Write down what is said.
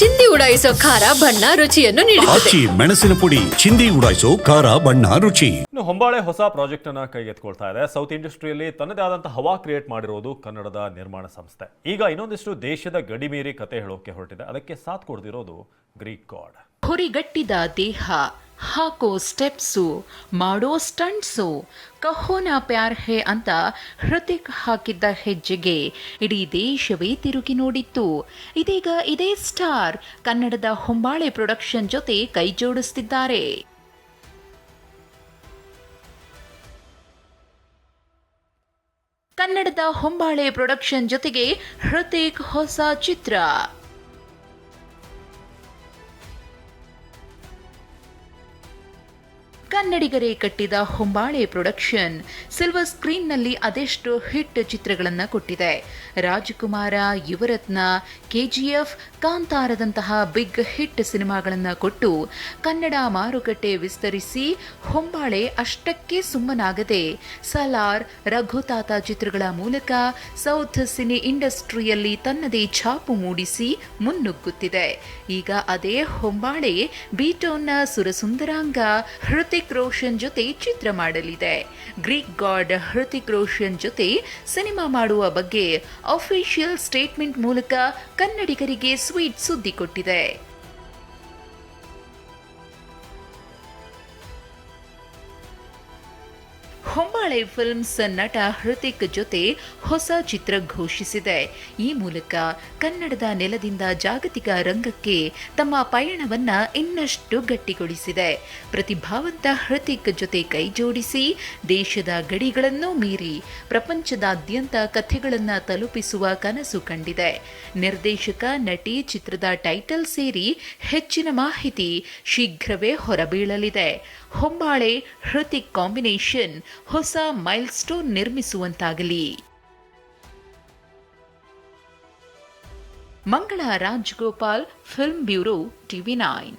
ಚಿಂದಿ ಉಡಾಯಿಸೋ ಖಾರ ಬಣ್ಣ ರುಚಿಯನ್ನು ನೀಡುತ್ತದೆ. ಆಚಿ ಮೆಣಸಿನ ಪುಡಿ ಚಿಂದಿ ಉಡಾಯಿಸೋ ಖಾರ ಬಣ್ಣ ರುಚಿ. ಇನ್ನು ಹೊಂಬಾಳೆ ಹೊಸ ಪ್ರಾಜೆಕ್ಟ್ ಅನ್ನ ಕೈಗೆತ್ಕೊಳ್ತಾ ಇದೆ. ಸೌತ್ ಇಂಡಸ್ಟ್ರಿಯಲ್ಲಿ ತನ್ನದೇ ಆದಂತಹ ಹವಾ ಕ್ರಿಯೇಟ್ ಮಾಡಿರೋದು ಕನ್ನಡದ ನಿರ್ಮಾಣ ಸಂಸ್ಥೆ. ಈಗ ಇನ್ನೊಂದಿಷ್ಟು ದೇಶದ ಗಡಿ ಮೀರಿ ಕತೆ ಹೇಳೋಕೆ ಹೊರಟಿದೆ. ಅದಕ್ಕೆ ಸಾಥ್ ಕೊಡ್ದಿರೋದು ಗ್ರೀಕ್ ಗಾಡ್ ಹೊರಿಗಟ್ಟಿದ ದೇಹ. ಹಾಕೋ ಸ್ಟೆಪ್ಸು, ಮಾಡೋ ಸ್ಟಂಟ್ಸು ಕಹೋನ ಪ್ಯಾರ್ ಹೇ ಅಂತ ಹೃತಿಕ್ ಹಾಕಿದ್ದ ಹೆಜ್ಜೆಗೆ ಇಡೀ ದೇಶವೇ ತಿರುಗಿ ನೋಡಿತ್ತು. ಇದೀಗ ಇದೇ ಸ್ಟಾರ್ ಕನ್ನಡದ ಹೊಂಬಾಳೆ ಪ್ರೊಡಕ್ಷನ್ ಜೊತೆ ಕೈ ಜೋಡಿಸ್ತಿದ್ದಾರೆ. ಕನ್ನಡದ ಹೊಂಬಾಳೆ ಪ್ರೊಡಕ್ಷನ್ ಜೊತೆಗೆ ಹೃತಿಕ್ ಹೊಸ ಚಿತ್ರ. ಕನ್ನಡಿಗರೇ ಕಟ್ಟಿದ ಹೊಂಬಾಳೆ ಪ್ರೊಡಕ್ಷನ್. ಸಿಲ್ವರ್ ಸ್ಕ್ರೀನ್ನಲ್ಲಿ ಅದೆಷ್ಟು ಹಿಟ್ ಚಿತ್ರಗಳನ್ನು ಕೊಟ್ಟಿದೆ. ರಾಜಕುಮಾರ, ಯುವರತ್ನ, ಕೆಜಿಎಫ್, ಕಾಂತಾರದಂತಹ ಬಿಗ್ ಹಿಟ್ ಸಿನಿಮಾಗಳನ್ನು ಕೊಟ್ಟು ಕನ್ನಡ ಮಾರುಕಟ್ಟೆ ವಿಸ್ತರಿಸಿ ಹೊಂಬಾಳೆ ಅಷ್ಟಕ್ಕೆ ಸುಮ್ಮನಾಗದೆ ಸಲಾರ್ ರಘುತಾತ ಚಿತ್ರಗಳ ಮೂಲಕ ಸೌತ್ ಸಿನಿ ಇಂಡಸ್ಟ್ರಿಯಲ್ಲಿ ತನ್ನದೇ ಛಾಪು ಮೂಡಿಸಿ ಮುನ್ನುಗ್ಗುತ್ತಿದೆ. ಈಗ ಅದೇ ಹೊಂಬಾಳೆ ಬೀಟೋನ್ನ ಸುರಸುಂದರಾಂಗ ಹೃತಿಕ್ ರೋಷನ್ ಜೊತೆ ಚಿತ್ರ ಮಾಡಲಿದೆ. ಗ್ರೀಕ್ ಗಾಡ್ ಹೃತಿಕ್ ರೋಷನ್ ಜೊತೆ ಸಿನಿಮಾ ಮಾಡುವ ಬಗ್ಗೆ ಅಫಿಷಿಯಲ್ ಸ್ಟೇಟ್ಮೆಂಟ್ ಮೂಲಕ ಕನ್ನಡಿಗರಿಗೆ ಸ್ವೀಟ್ ಸುದ್ದಿ ಕೊಟ್ಟಿದೆ. ಹೊಂಬಾಳೆ ಫಿಲ್ಮ್ಸ್ ನಟ ಹೃತಿಕ್ ಜೊತೆ ಹೊಸ ಚಿತ್ರ ಘೋಷಿಸಿದೆ. ಈ ಮೂಲಕ ಕನ್ನಡದ ನೆಲದಿಂದ ಜಾಗತಿಕ ರಂಗಕ್ಕೆ ತಮ್ಮ ಪಯಣವನ್ನ ಇನ್ನಷ್ಟು ಗಟ್ಟಿಗೊಳಿಸಿದೆ. ಪ್ರತಿಭಾವಂತ ಹೃತಿಕ್ ಜೊತೆ ಕೈ ಜೋಡಿಸಿ ದೇಶದ ಗಡಿಗಳನ್ನು ಮೀರಿ ಪ್ರಪಂಚದಾದ್ಯಂತ ಕಥೆಗಳನ್ನು ತಲುಪಿಸುವ ಕನಸು ಕಂಡಿದೆ. ನಿರ್ದೇಶಕ, ನಟಿ ಚಿತ್ರದ ಟೈಟಲ್ ಸೇರಿ ಹೆಚ್ಚಿನ ಮಾಹಿತಿ ಶೀಘ್ರವೇ ಹೊರಬೀಳಲಿದೆ. ಹೊಂಬಾಳೆ ಹೃತಿಕ್ ಕಾಂಬಿನೇಷನ್ ಹೊಸ milestone ನಿರ್ಮಿಸುವಂತಾಗಲಿ. Mangala Rajgopal film bureau TV nine.